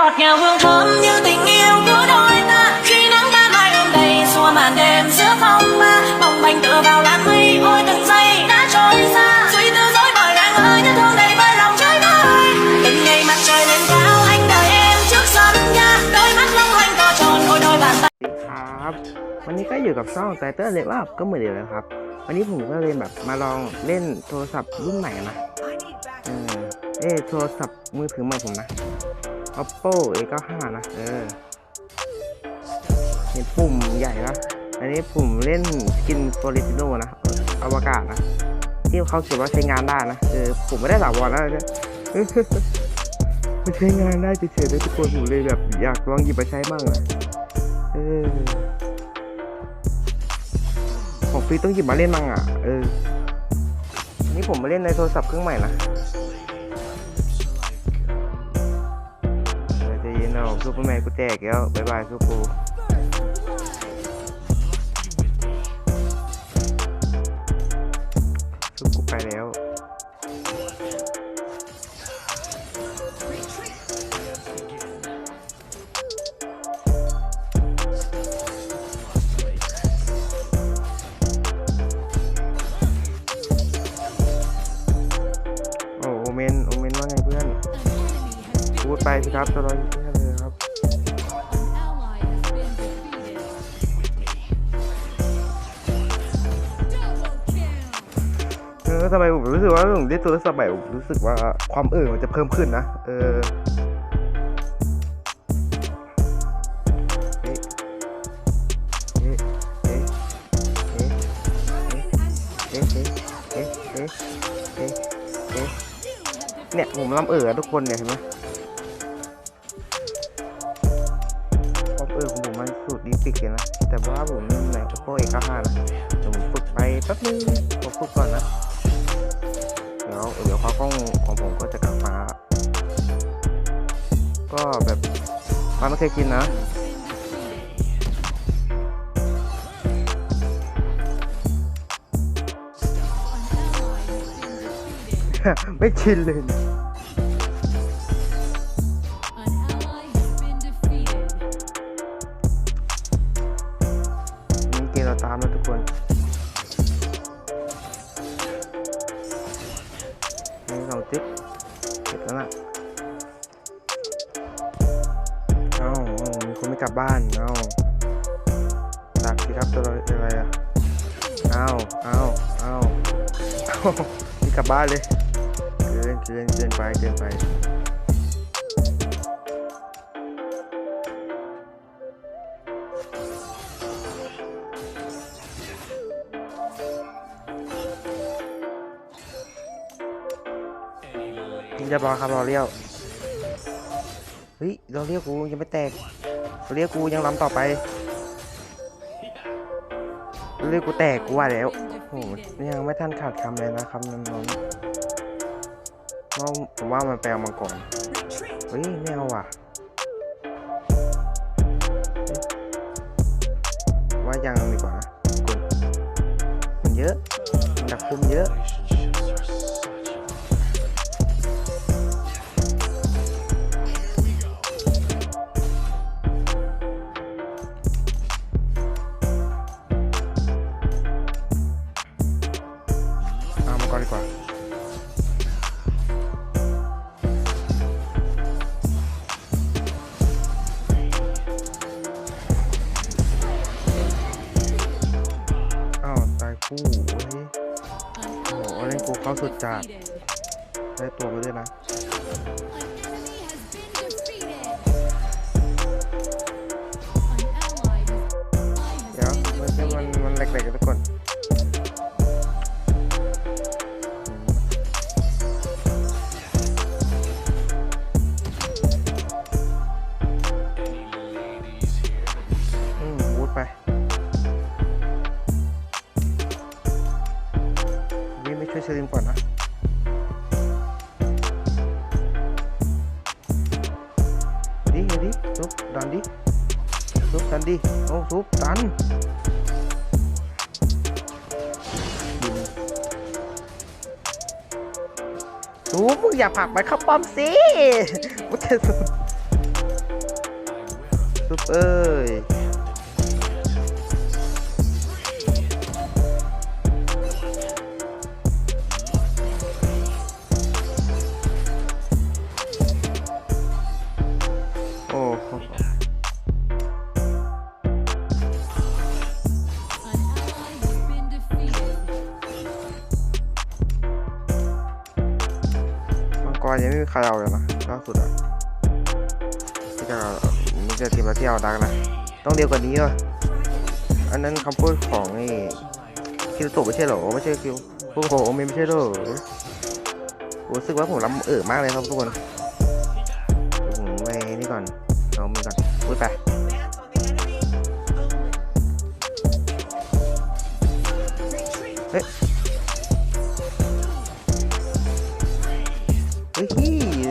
ngọt ngào hương thơm như tình yêu của đôi ta khi nắng ban mai ươm đầy xua màn đêm giữa phong ba mong manh tựa vào làn mây ôi từng giây đã trôi xa suy tư dối bời đang ơi nhớ thương đầy vơi lòng trái vơi từng ngày mặt trời lên cao anh đợi em trước sân nhà đôi mắt long lanh to tròn ôi đôi bàn tay สวัสดีครับ วันนี้ก็อยู่กับช่องไตเตอร์เลว่าก็เหมือนเดิมเลยครับ วันนี้ผมก็เลยแบบมาลองเล่นโทรศัพท์รุ่นใหม่นะเออเอ้ยโทรศัพท์มือถือใหม่ผมนะ oppo a95 นะเออเห็นปุ่มใหญ่ปะอันนี้ปุ่มเล่นสกินโฟลิติโนนะอวกาศนะ ที่เขาเขียนว่าใช้งานได้นะเออผมไม่ได้หลาวอนแล้วเนี่ยมันใช้งานได้เฉยๆเลยทุกคนผมเลยแบบอยากลองหยิบมาใช้บ้างอะเออของฟรีต้องหยิบมาเล่นมั่งอะเออนี่ผมมาเล่นในโทรศัพท์เครื่องใหม่นะ อใจะยินเอาซูเปอร์แมนกูแจกแล้วบายบายซูปูซูกูไปแล้วโอ้โอเมนโอเมนว่าไงเพื่อนพูดไปสิครับตัวเราอยู่ สมัยผมรู้สึกว่าผมได้ตัวสบายผมรู้สึกว่าความเอ่อมันจะเพิ่มขึ้นนะ เออเนี่ยผมลำเอ่อทุกคนเนี่ยเห็นไหมความเอ่อของผมมันสุดดีฟิกเลยนะ แต่ว่าผมในโปรเอกห้านะผมฝึกไปแป๊บนึงผมฝึกก่อนนะ แล้วเดี๋ยวความกล้องของผมก็จะกลับมาก็แบบมันไม่เคยกินนะไม่ชินเลย บบ้านเอาดักสิครับตัวอะไรอะเอาเอาเอาเอ้ามีกลับบ้านเลยเกินเกินเกินไปเกินไปเรียบร้อยครับรอเลี้ยว เฮ้ยรอเลี้ยวกูยังไม่แตก เลี้ยวกูยังล้ำต่อไปเลี้ยวกูแตกกูว่าแล้วโอ้โหยังไม่ทันขาดคำเลยนะคำนั้นน้องว่าผมว่ามันแปลมาก่อนเฮ้ยไม่เอาว่ะเอ๊ะว่ายังดีกว่านะกดมันเยอะมันดักคุมเยอะ จ้าได้ตัวมาด้วยนะ หนูมึงอย่าผักมัข้าป้อมสิมุดเตสุดเอ้ย ต้องเดียวกว่านี้ว่ะอันนั้นคำพูดของไอ้คิวโตะไม่ใช่เหรอไม่ใช่คิวโอ้โหไม่ใช่เหรอผมรู้สึกว่าผมล้ำเออมากเลยครับทุกคนผมไปนี่ก่อนเอามือก่อนพูดไปเฮ้ยเฮ้ย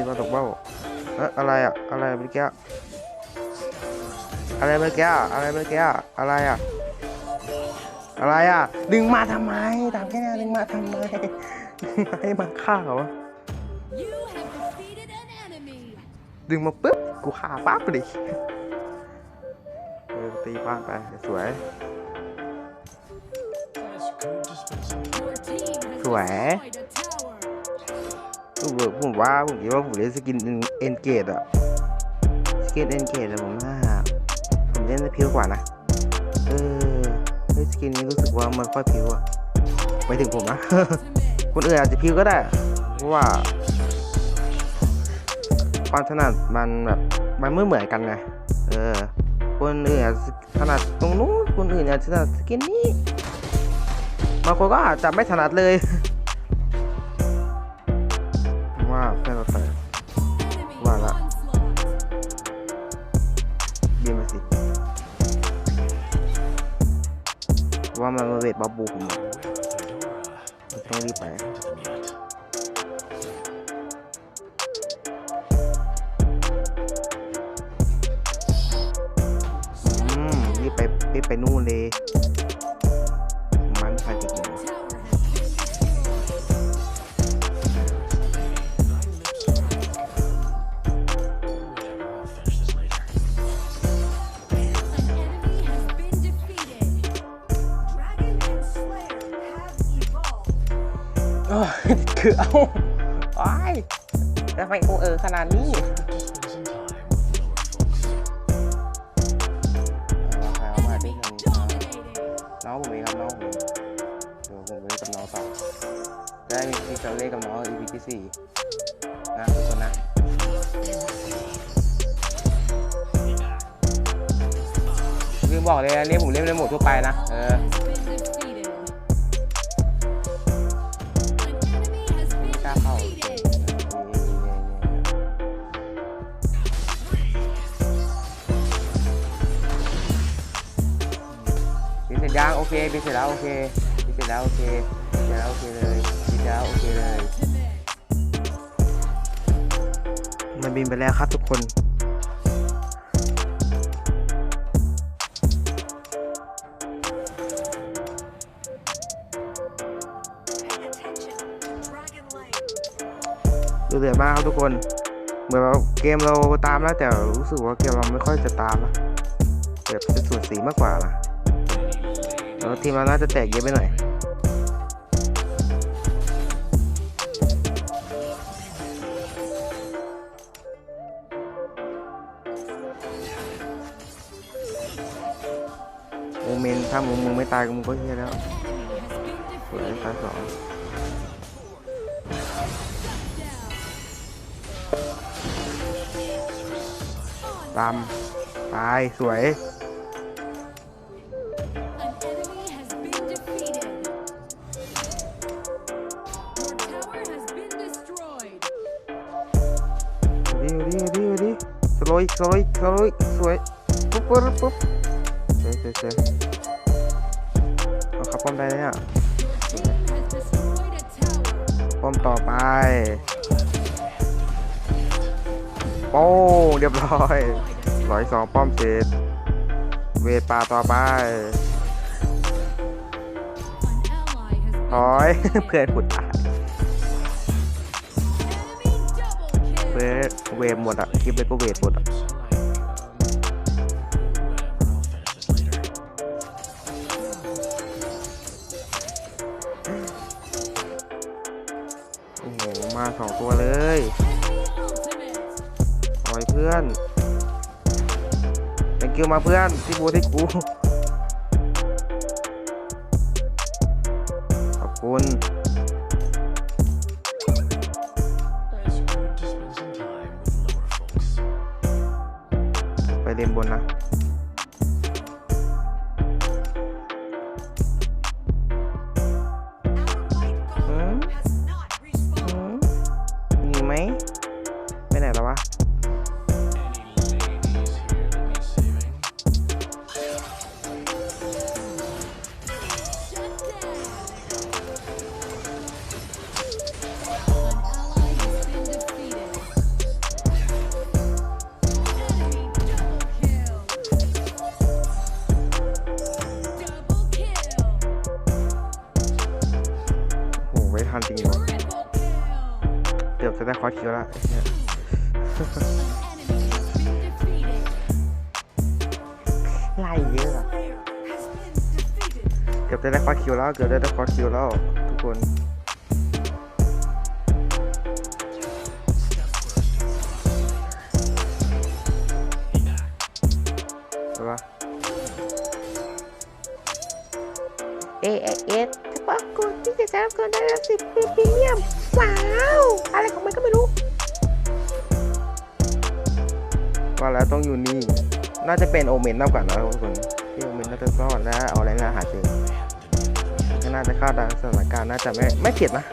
มาตกเบ้าเอ๊ะอะไรอะอะไรเมื่อกี้ อะไรเมื่อกี้อะอะไรเมื่อกี้อะอะไรอะ อะไรอะ ดึงมาทำไมตามแค่นี้ดึงมาทำไมให้มาฆ่าเหรอดึงมาปุ๊บกูฆ่าปั๊บเลยเออตีป้านไปสวย Your team has Khỏe. destroyed a tower. ผมบอกผมว่าผมคิดว่าผมเล่นสกินเอ็นเกตอะสกินเอ็นเกตอะผมว่า เล่นได้พิ้วกว่านะ เออเฮ้ยสกินนี้รู้สึกว่ามันค่อยพิ้วอะไปถึงผมนะ คนอื่นอาจจะพิ้วก็ได้ เพราะว่า ความถนัดมันแบบ มันไม่เหมือนกันไง เออ คนอื่นอาจจะถนัดตรงนู้น คนอื่นอาจจะถนัดสกินนี้ บางคนก็อาจจะไม่ถนัดเลย ว่ามันมาเวทบับบูผมต้องรีบไปอืมรีบไปรีบไปนู่นเลย คือเอาไอ้ทำไมโอเออขนาดนี้เอาใครเอามาดิน้องผมเองครับน้องผมเดี๋ยวผมเล่นกับน้องต่อจะได้มีที่จะเล่นกับน้อง EP ที่สี่นะทุกคนนะลืมบอกเลยอันนี้ผมเล่นในโหมดทั่วไปนะ เออ นยังโอเคบินเสร็จแล้วโอเคบินเสร็จแล้วโอเคบินเสร็จแล้วโอเคเลยบินเสร็จแล้วโอเคเลย มันบินไปแล้วครับทุกคนดูเดือดมากครับทุกคน เหมือนเกมเราตามแล้วแต่รู้สึกว่าเกมเราไม่ค่อยจะตามนะแบบจะสูสีมากกว่านะ แล้วทีมเราน่าจะแตกเยอะไปหน่อยโมเมนถ้ามึงมึงไม่ตายมึงก็เฮียแล้วสวยตาสองตามตายสวย สโลยสโลยสโลยสวยปุ๊บปุ๊บปุ๊บสวยสวยสวยเอาขับป้อมได้เนี่ยป้อมต่อไปโป้งเรียบร้อยร้อยสองป้อมเสร็จเวทปลาต่อไป An ally has been ถอยเพื่อนขุดตา เวมหมดอะคลิปเลยก็เวทหมดอะโอ้โห มาสองตัวเลยปล่อยเพื่อน thank you มาเพื่อนที่บูที่กู ไทันจริงวะ Triple kill. เกือบจะได้คอร์สคิวแล้วเนี่ยไล่เยอะอะเกือบจะได้คอร์สคิวแล้ว เกือบจะได้คอร์สคิวแล้วทุกคน 10พีเมียมว้าว อะไรของมันก็ไม่รู้ ว่าแล้วต้องอยู่นี่ น่าจะเป็นโอเมนมากกว่านะทุกคนที่โอเมนน่าจะซ่อนและเอาอะไรน่าหาเจอน่าจะคาดการณ์สถานการณ์น่าจะไม่ไม่ผิดนะ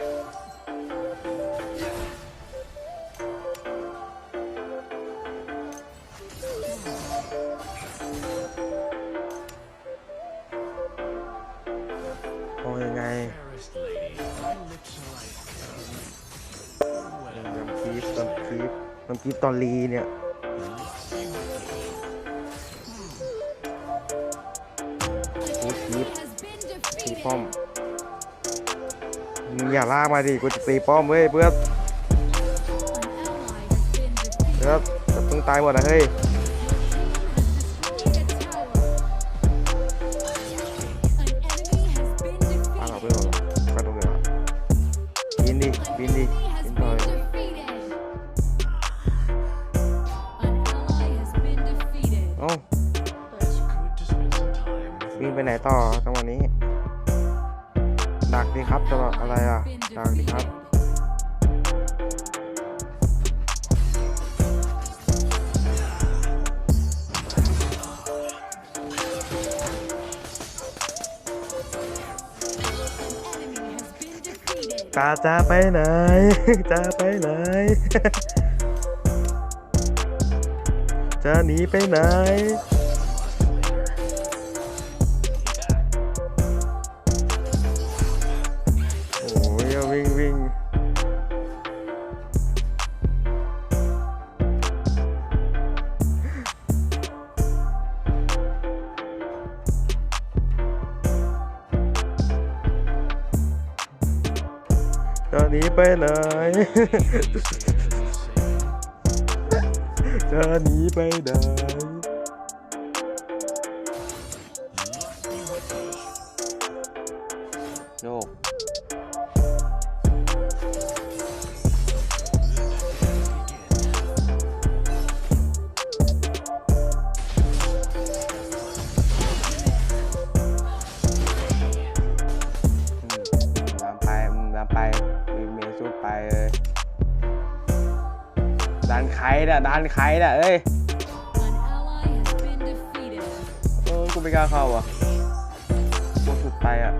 ตอรีเนี่ย An keep- enemy has been ตีป้อมมึงอย่าลากมาดิกูจะตีป้อมเว้ยเพื่อนเพื่อนจะเพิ่งตายหมดนะเฮ้ย จะไปไหนจะไปไหนจะหนีไปไหน ไปไหน จะหนีไปไหนะดันใครน่ะเอ้ยเออกูไม่กล้าเข้าอะกูสุดไปอะ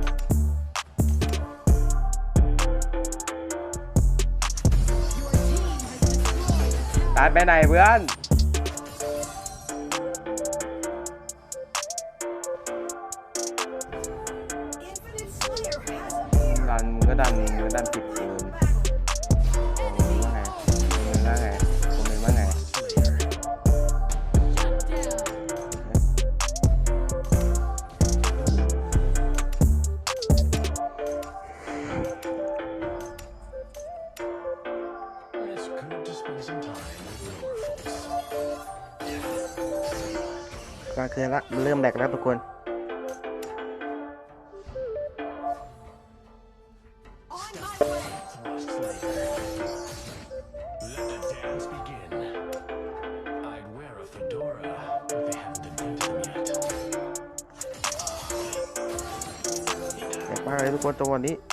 ดันไปไหนเพื่อนดันมึงก็ดันมึงก็ดันผิดเกิน ญละมันเริ่มแหกแล้วทุกคนแปลกเลยทุกคนตัวนี้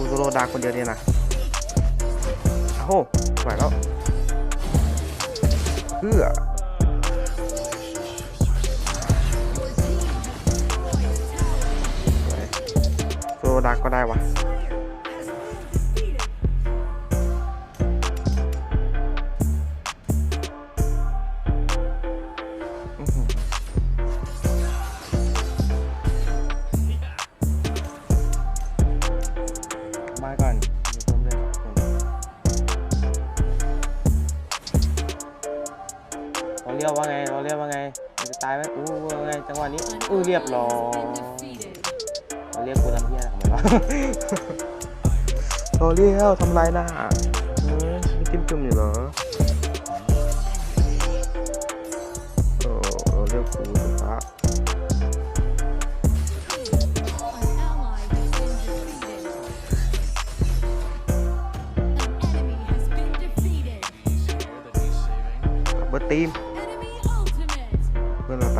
กูโซโลดาคนเดียวเนี่ยนะโอ้โหสวยแล้วเพื่อโซโลดาก็ได้วะ เราเรียกว่าไงเราเรียกว่าไงมันจะตายไหมอู้ว่าไงจังหวะนี้อู้เรียบร้อยเราเรียกกูทำเพี้ยอะไรของมันวะเราเรียกทำลายหน้าเออไม่จิ้มจุ่มอยู่เหรอโอ้เราเรียกกูสุภาพ Ladies here that need saving. เบอร์ตีม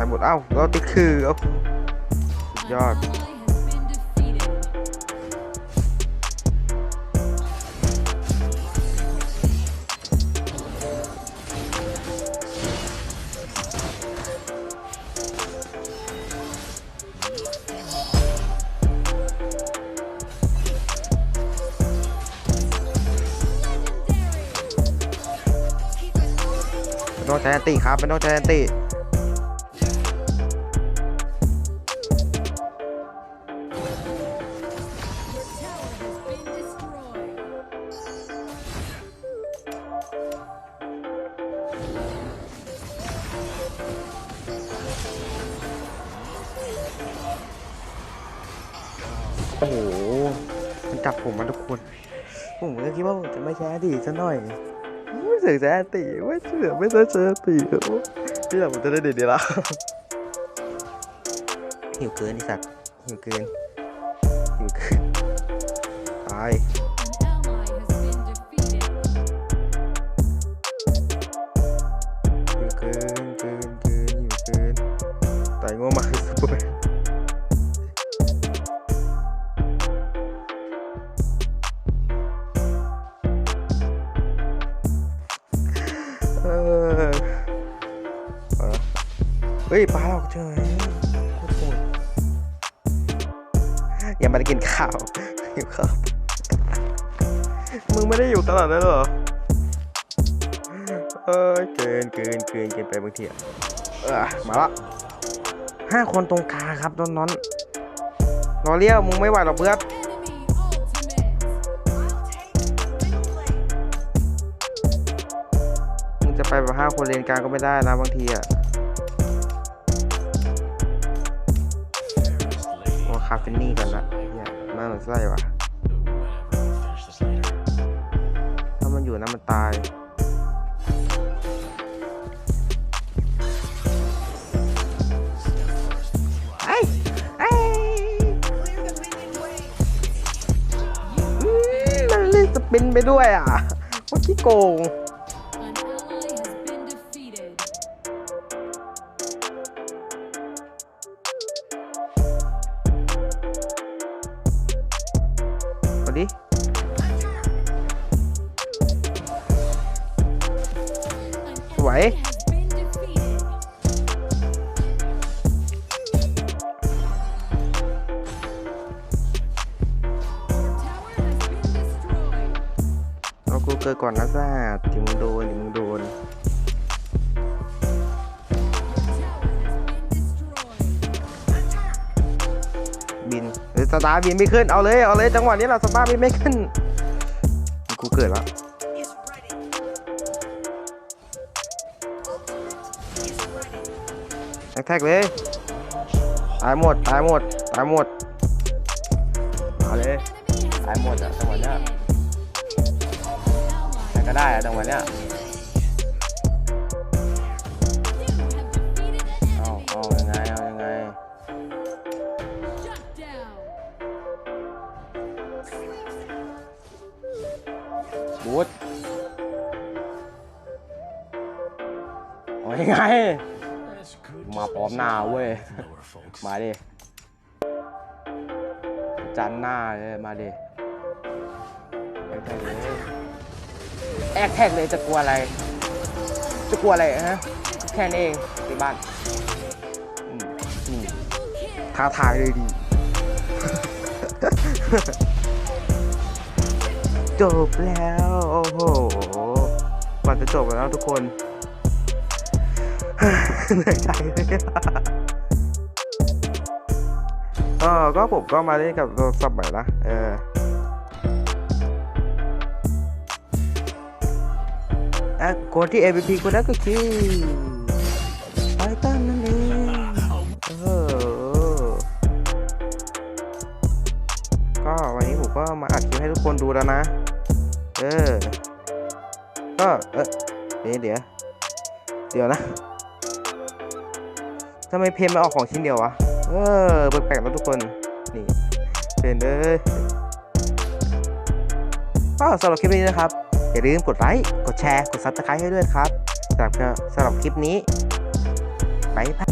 หมด เอ้า เราติดคือเอ้าสุดยอดไม่ต้องใจแอนติครับไม่ต้องใจแอนติ มันจับผมมาทุกคน ผมก็คิดว่าผมจะไม่ใช้แอนติซะหน่อยไม่เสือกจะแอนติไม่เสือกไม่ได้เจอแอนติที่หลังผมจะได้เด็ดดีละหิวเกินไอสัตว์หิวเกินหิวเกินตาย ยังไม่ได้กินข้าวหิวข้าวมึงไม่ได้อยู่ตลาดนั้นเหรอเออเกินเกินเกินเกินไปบางทีอะเออมาละห้าคนตรงกลางครับน้อนน้อนรอเรียวมึงไม่ไหวหรอกเพื่อนมึงจะไปแบบห้าคนเลนกลางก็ไม่ได้นะบางทีอะ เฟนนี่ก่อนละเนี่ยน่าหนักไส้ว่ะ ถ้ามันอยู่นะมันตายไอ้ไอ้อืมมันเล่นสปินไปด้วยอะโคตรขี้โกง อนนะซ่าถึงมึงโดนถึงมึงโดนบินสตาร์บินไม่ขึ้น เอาเลย เอาเลย จังหวะนี้เราสตาร์บินไม่ขึ้น กูเกิดแล้วแท็กเลย ตายหมด ตายหมด ตายหมด เอาเลย ตายหมดอะจังหวะเนี้ย ก็ได้อะจังหวะเนี้ยเอาเอายังไงเอายังไง Shut down. บูทเอายังไง That's good. มาพร้อมหน้าเว้ย Lower folks. มาดิ จันหน้าเลยมาดิแอคแท็กเลย แอคแท็กเลยจะกลัวอะไร จะกลัวอะไรฮะแค่นี้เองที่บ้านอืมอืมท้าทายเลยดีจบแล้ว โอ้โหกว่าจะจบแล้วทุกคนเหนื่อยใจเลยเออก็ผมก็มาเล่นกับโทรศัพท์ใหม่นะเออ อะคนที่ MVP คนนั้ก็คือไททันนั่นเองเออก็วันนี้ผมก็มาอัดคลิปให้ทุกคนดูแล้วนะ เออ ก็เออเดี๋ยวเดี๋ยวเดี๋ยวนะทำไมเพลงมันออกของชิ้นเดียววะ เออแปลกๆแล้วทุกคน นี่เพลงเลยก็สำหรับคลิปนี้นะครับ อย่าลืมกดไลค์ กดแชร์ กด Subscribe ให้ด้วยครับสำหรับสำหรับคลิปนี้บายบาย